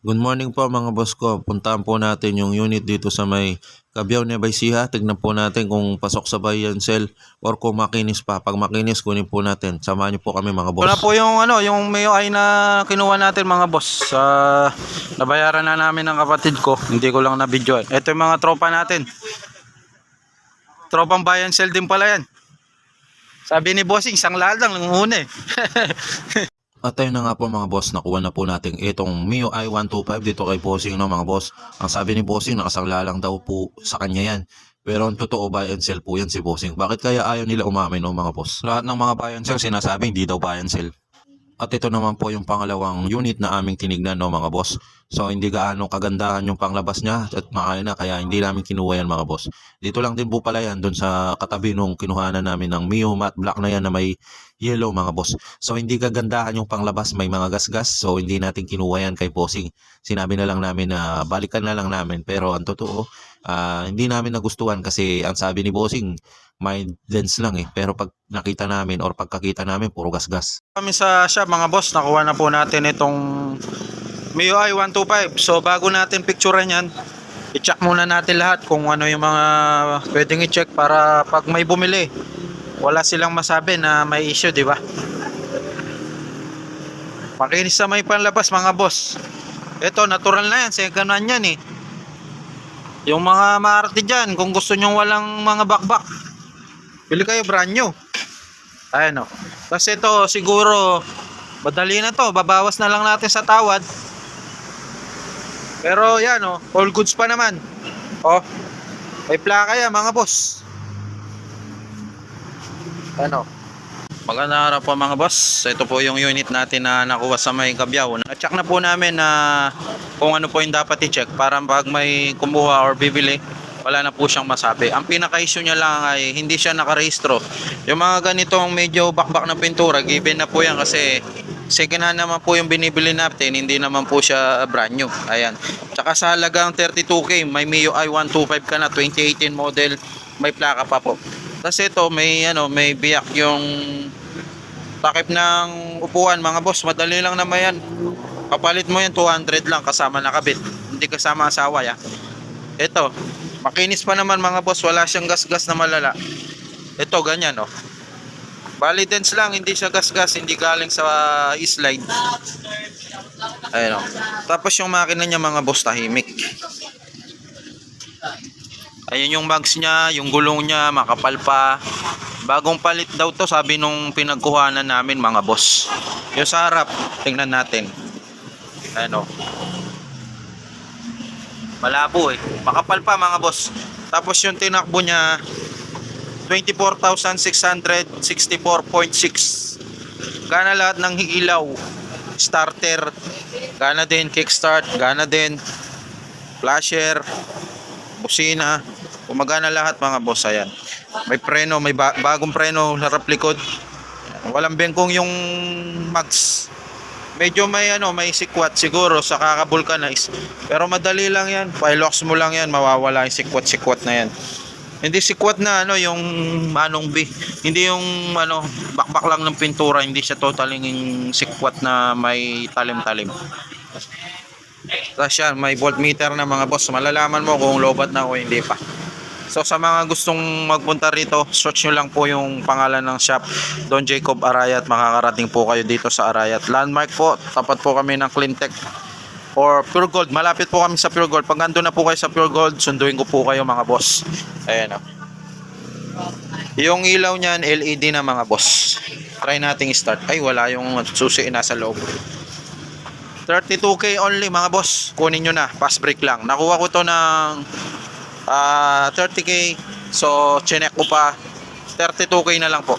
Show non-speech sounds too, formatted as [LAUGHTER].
Good morning po mga boss ko. Puntahan po natin yung unit dito sa may Cabiao Nueva Ecija. Tignan po natin kung pasok sa bayan cell or kung makinis pa. Pag makinis, kunin po natin. Samahan niyo po kami mga boss. Wala po yung ano, yung MIUI na kinuha natin mga boss. Sa nabayaran na namin ng kapatid ko. Hindi ko lang na video. Ito yung mga tropa natin. Tropang bayan cell din pala yan. Sabi ni Bossing, isang lalang lang eh. [LAUGHS] At ayun na nga po mga boss, nakuha na po natin itong MIUI 125 dito kay Bossing no mga boss. Ang sabi ni Bossing, nakasangla lang daw po sa kanya yan. Pero ang totoo buy and sell po yan si Bossing. Bakit kaya ayaw nila umamin no mga boss? Lahat ng mga buy and sell sinasabi hindi daw buy and sell. At ito naman po yung pangalawang unit na aming tinignan no mga boss. So hindi gaano kagandahan yung panglabas niya at makaya na kaya hindi namin kinuha yan mga boss. Dito lang din po pala yan doon sa katabi nung kinuhanan namin ng Mio matte black na yan na may yellow mga boss. So hindi kagandahan yung panglabas may mga gasgas so hindi natin kinuha yan kay Bossing. Sinabi na lang namin na balikan na lang namin pero ang totoo ah, hindi namin nagustuhan kasi ang sabi ni Bossing may lens lang eh pero pag nakita namin or pagkakita namin puro gasgas. Kami sa shop mga boss, nakuha na po natin itong MIUI 125. So bago natin picturean yan, i-check muna natin lahat kung ano yung mga pwedeng i-check para pag may bumili, wala silang masabi na may issue, di ba? Makinis sa may panlabas mga boss. Ito, natural na yan. Second hand yan eh. Yung mga maarte dyan, kung gusto nyo walang mga bakbak, bili kayo brand new. Ayan o. Kasi ito siguro madali na to. Babawas na lang natin sa tawad. Pero yan o. All goods pa naman. O. May plaka yan mga boss. Ano? Magandang araw po mga boss. Ito po yung unit natin na nakuha sa may Gabiao. Na-check na po namin na kung ano po yung dapat i-check para pag may kumuha or bibili, wala na po siyang masabi. Ang pinaka-issue niya lang ay hindi siya nakarehistro. Yung mga ganitong medyo bakbak na pintura, given na po yan kasi second hand naman po yung binibili natin, hindi naman po siya brand new. Ayan. Tsaka sa halagang 32K, may MIUI 125 ka na, 2018 model, may plaka pa po. Kasi ito, may ano, may biyak yung takip ng upuan, mga boss. Madali lang naman yan. Papalit mo yan 200 lang kasama nakabit. Hindi kasama asawa ya. Ito, makinis pa naman mga boss. Wala siyang gas-gas na malala. Ito, ganyan oh. Bali dense lang, hindi siya gas-gas, hindi galing sa slide. Ayun oh. Tapos yung makina niya mga boss tahimik. Ayun yung mags niya, yung gulong niya, makapal pa. Bagong palit daw to, sabi nung pinagkuhanan namin mga boss. Yung sa harap, tingnan natin. Ano? Malabo eh. Makapal pa mga boss. Tapos yung tinakbo niya, 24,664.6. Gana lahat ng ilaw. Starter. Gana din kickstart. Gana din flasher. Busina. Gumagana lahat mga boss. Ayan. May preno. May ba- bagong preno. Harap likod. Walang bengkong yung mags. Medyo may ano, may sikwat siguro sa kaka-vulcanize. Pero madali lang yan. Pilox mo lang yan, mawawala yung sikwat-sikwat na yan. Hindi sikwat na ano yung manong B. Hindi yung ano bakbak lang ng pintura, hindi siya totally sikwat na may talim-talim. Tapos yan, may voltmeter na mga boss. Malalaman mo kung lobat na o hindi pa. So sa mga gustong magpunta rito, search nyo lang po yung pangalan ng shop, Don Jacob Arayat. Makakarating po kayo dito sa Arayat. Landmark po, tapat po kami ng Cleantech or Pure Gold. Malapit po kami sa Pure Gold. Pag nandun na po kayo sa Pure Gold, sunduin ko po kayo mga boss. Ayan o. Yung ilaw niyan, LED na mga boss. Try nating start. Ay, wala yung susi nasa loob. 32k only mga boss. Kunin nyo na. Fast break lang. Nakuha ko to ng ah, 30k. So, chinek ko pa. 32k na lang po.